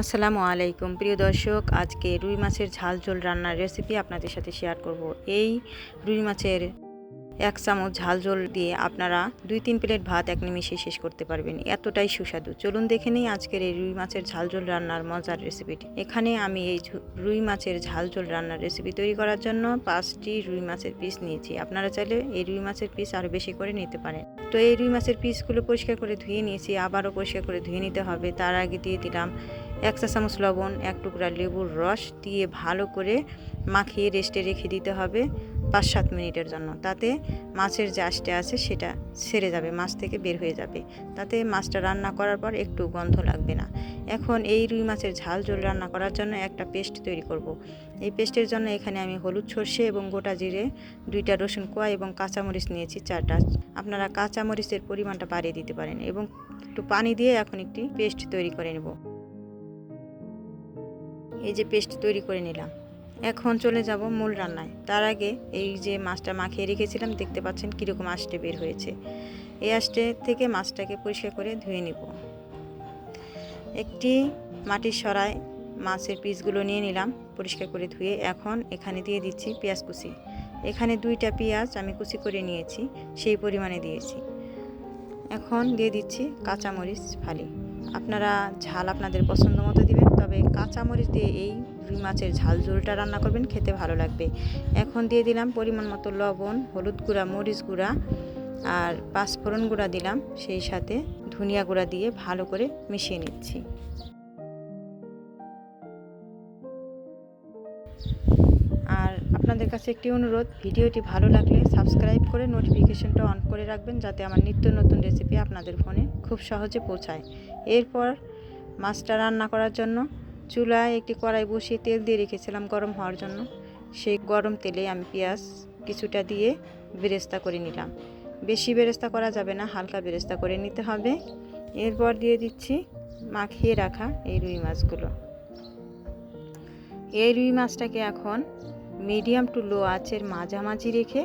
আসসালামু আলাইকুম। প্রিয় দর্শক, আজকে রুই মাছের ঝাল ঝোল রান্নার রেসিপি আপনাদের সাথে শেয়ার করব। এই রুই মাছের এক চামচ ঝাল ঝোল দিয়ে আপনারা দুই তিন প্লেট ভাত এক নিমিষে শেষ করতে পারবেন। এতটাই সুস্বাদু। চলুন দেখে নিই আজকের এই রুই মাছের ঝাল ঝোল রান্নার মজার রেসিপিটি এখানে আমি এই রুই মাছের ঝাল ঝোল রান্নার রেসিপি তৈরি করার জন্য পাঁচটি রুই মাছের পিস নিয়েছি। আপনারা চাইলে এই রুই মাছের পিস আরও বেশি করে নিতে পারেন। তো এই রুই মাছের পিসগুলো পরিষ্কার করে ধুয়ে নিয়েছি। আবারও পরিষ্কার করে ধুয়ে নিতে হবে। তার আগে দিয়ে দিলাম এক চা চামচ লবণ, এক টুকরা লেবুর রস দিয়ে ভালো করে মাখিয়ে রেস্টে রেখে দিতে হবে পাঁচ সাত মিনিটের জন্য। তাতে মাছের যে আঁশটা আছে সেটা সেরে যাবে, মাছ থেকে বের হয়ে যাবে। তাতে মাছটা রান্না করার পর একটু গন্ধ লাগবে না। এখন এই রুই মাছের ঝাল ঝোল রান্না করার জন্য একটা পেস্ট তৈরি করব। এই পেস্টের জন্য এখানে আমি হলুদ সর্ষে এবং গোটা জিরে, দুইটা রসুন কোয়া এবং কাঁচামরিচ নিয়েছি, চারটা। আপনারা কাঁচামরিচের পরিমাণটা বাড়িয়ে দিতে পারেন এবং একটু পানি দিয়ে এখন একটি পেস্ট তৈরি করে নেব। এই যে পেস্ট তৈরি করে নিলাম। এখন চলে যাব মূল রান্নায়। তার আগে এই যে মাছটা মাখিয়ে রেখেছিলাম, দেখতে পাচ্ছেন কীরকম আষ্টে বের হয়েছে। এই আষ্টে থেকে মাছটাকে পরিষ্কার করে ধুয়ে নিব। একটি মাটির সরায় মাছের পিসগুলো নিয়ে নিলাম, পরিষ্কার করে ধুয়ে। এখন এখানে দিয়ে দিচ্ছি পেঁয়াজ কুচি। এখানে দুইটা পেঁয়াজ আমি কুচি করে নিয়েছি, সেই পরিমাণে দিয়েছি। এখন দিয়ে দিচ্ছি কাঁচামরিচ ফালি। আপনারা ঝাল আপনাদের পছন্দ মতো দিবেন। তবে কাঁচামরিচ দিয়ে এই রুই মাছের ঝাল, ঝোলটা রান্না করবেন, খেতে ভালো লাগবে। এখন দিয়ে দিলাম পরিমাণ মতো লবণ, হলুদ গুঁড়া, মরিচ গুঁড়া আর পাঁচফোড়ন গুঁড়া দিলাম। সেই সাথে ধনিয়া গুঁড়া দিয়ে ভালো করে মিশিয়ে নিচ্ছি। আর আপনাদের কাছে একটি অনুরোধ, ভিডিওটি ভালো লাগলে সাবস্ক্রাইব করে নোটিফিকেশনটা অন করে রাখবেন, যাতে আমার নিত্য নতুন রেসিপি আপনাদের ফোনে খুব সহজে পৌঁছায়। এরপর মাছটা রান্না করার জন্য চুলায় একটি কড়াই বসিয়ে তেল দিয়ে রেখেছিলাম গরম হওয়ার জন্য। সেই গরম তেলে আমি পেঁয়াজ কিছুটা দিয়ে বেরেস্তা করে নিলাম। বেশি বেরেস্তা করা যাবে না, হালকা বেরেস্তা করে নিতে হবে। এরপর দিয়ে দিচ্ছি মাখিয়ে রাখা এই রুই মাছগুলো। এই রুই মাছটাকে এখন মিডিয়াম টু লো আঁচের মাঝামাঝি রেখে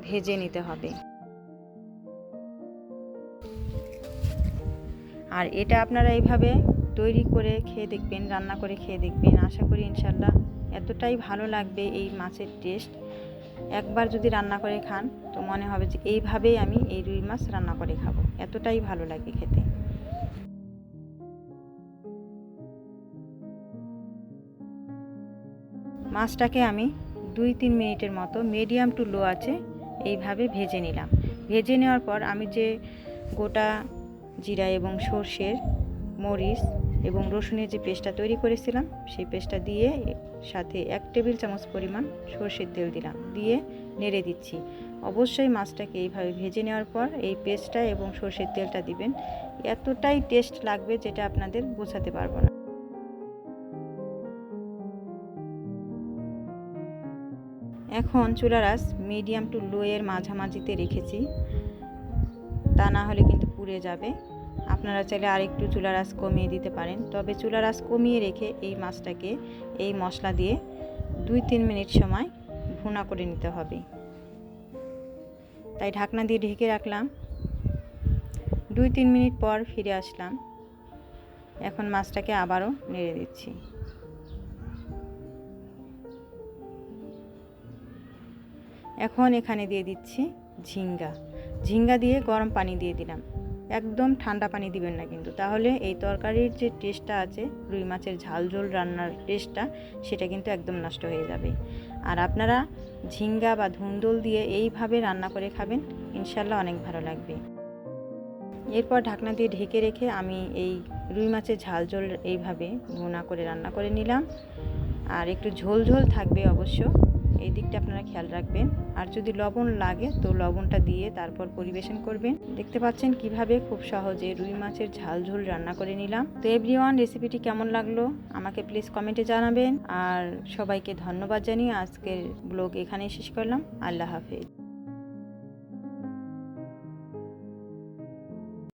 ভেজে নিতে হবে। আর এটা আপনারা এইভাবে তৈরি করে খেয়ে দেখবেন, রান্না করে খেয়ে দেখবেন। আশা করি ইনশাল্লাহ এতটাই ভালো লাগবে এই মাছের টেস্ট একবার যদি রান্না করে খান, তো মনে হবে যে এইভাবেই আমি এই রুই মাছ রান্না করে খাব। এতটাই ভালো লাগে খেতে। মাছটাকে আমি দুই তিন মিনিটের মতো মিডিয়াম টু লো আছে এইভাবে ভেজে নিলাম। ভেজে নেওয়ার পর আমি যে গোটা জিরা এবং সর্ষের মরিচ এবং রসুনের যে পেস্টটা তৈরি করেছিলাম, সেই পেস্টটা দিয়ে সাথে এক টেবিল চামচ পরিমাণ সর্ষের তেল দিলাম, দিয়ে নেড়ে দিচ্ছি। অবশ্যই মাছটাকে এইভাবে ভেজে নেওয়ার পর এই পেস্টটা এবং সর্ষের তেলটা দিবেন। এতটাই টেস্ট লাগবে যেটা আপনাদের বোঝাতে পারব না। এখন চুলার মিডিয়াম টু লো এর মাঝামাঝিতে রেখেছি। তা না হলে কিন্তু পুড়ে যাবে। আপনারা চাইলে আরেকটু চুলার আঁচ কমিয়ে দিতে পারেন। তবে চুলার আঁচ কমিয়ে রেখে এই মাছটাকে এই মশলা দিয়ে দুই তিন মিনিট সময় ভুনা করে নিতে হবে। তাই ঢাকনা দিয়ে ঢেকে রাখলাম। দুই তিন মিনিট পর ফিরে আসলাম। এখন মাছটাকে আবারও নেড়ে দিচ্ছি। এখন এখানে দিয়ে দিচ্ছি ঝিঙ্গা। ঝিঙ্গা দিয়ে গরম পানি দিয়ে দিলাম। একদম ঠান্ডা পানি দিবেন না কিন্তু। তাহলে এই তরকারির যে টেস্টটা আছে, রুই মাছের ঝাল ঝোল রান্নার টেস্টটা সেটা কিন্তু একদম নষ্ট হয়ে যাবে। আর আপনারা ঝিঙ্গা বা ধুন্দল দিয়ে এইভাবে রান্না করে খাবেন ইনশাল্লাহ অনেক ভালো লাগবে। এরপর ঢাকনা দিয়ে ঢেকে রেখে আমি এই রুই মাছের ঝাল ঝোল এইভাবে ভুনা করে রান্না করে নিলাম। আর একটু ঝোল ঝোল থাকবে অবশ্য। এই দিকটা আপনারা খেয়াল রাখবেন। আর যদি লবণ লাগে, তো লবণটা দিয়ে তারপর পরিবেশন করবেন। দেখতে পাচ্ছেন কীভাবে খুব সহজে রুই মাছের ঝাল ঝোল রান্না করে নিলাম। তো এভরিওয়ান রেসিপিটি কেমন লাগল? আমাকে প্লিজ কমেন্টে জানাবেন। আর সবাইকে ধন্যবাদ জানিয়ে আজকের ব্লগ এখানেই শেষ করলাম। আল্লাহ হাফেজ।